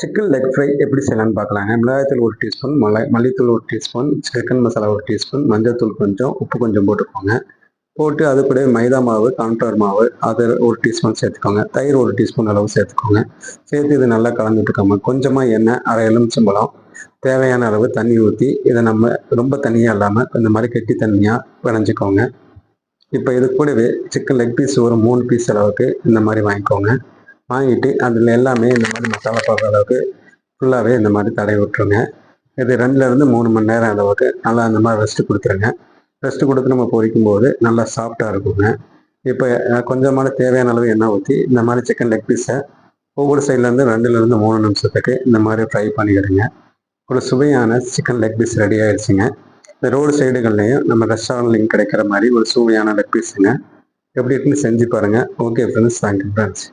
Chicken leg fry எப்படி செய்யலாம்னு பார்க்கலாங்க. மிளகாய்த்தூள் ஒரு டீஸ்பூன் மலை மல்லித்தூள் ஒரு டீஸ்பூன் சிக்கன் மசாலா ஒரு டீஸ்பூன் மஞ்சள்தூள் கொஞ்சம் உப்பு கொஞ்சம் போட்டுக்கோங்க. போட்டு அது கூட மைதா மாவு கான்ஃப்ளவர் மாவு அது ஒரு டீஸ்பூன் சேர்த்துக்கோங்க. தயிர் ஒரு டீஸ்பூன் அளவு சேர்த்துக்கோங்க. சேர்த்து இது நல்லா கலந்துட்டுக்கோங்க கொஞ்சமாக எண்ணெய் அரை எலுமிச்சம்பழம் தேவையான அளவு தண்ணி ஊற்றி இதை நம்ம ரொம்ப தண்ணியாக இல்லாமல் இந்த மாதிரி கெட்டி தண்ணியாக விளைஞ்சிக்கோங்க இப்போ இது கூடவே சிக்கன் லெக் பீஸ் ஒரு மூணு பீஸ் அளவுக்கு இந்த மாதிரி வாங்கிக்கோங்க. வாங்கிட்டு அதில் எல்லாமே இந்த மாதிரி மசாலா போடுற அளவுக்கு ஃபுல்லாகவே இந்த மாதிரி தடவி விட்டுருங்க. இது ரெண்டுலேருந்து மூணு மணி நேரம் அளவுக்கு நல்லா அந்த மாதிரி ரெஸ்ட்டு கொடுத்துருங்க. ரெஸ்ட்டு கொடுத்து நம்ம பொரிக்கும் போது நல்லா சாஃப்டாக இருக்குங்க. இப்போ கொஞ்சமான தேவையான அளவு எண்ணெய் ஊற்றி இந்த மாதிரி சிக்கன் லெக் பீஸை ஒவ்வொரு சைட்லேருந்து ரெண்டுலேருந்து மூணு நிமிஷத்துக்கு இந்த மாதிரி ஃப்ரை பண்ணிக்கிடுங்க ஒரு சுவையான சிக்கன் லெக் பீஸ் ரெடி ஆயிடுச்சுங்க. இந்த ரோடு சைடுகள்லையும் நம்ம ரெஸ்டாரண்ட்லையும் கிடைக்கிற மாதிரி ஒரு சுவையான லெக் பீஸுங்க எப்படி இருக்குன்னு செஞ்சு பாருங்கள் ஓகே ஃப்ரெண்ட்ஸ் தேங்க்யூ ஃப்ரெண்ட்ஸ்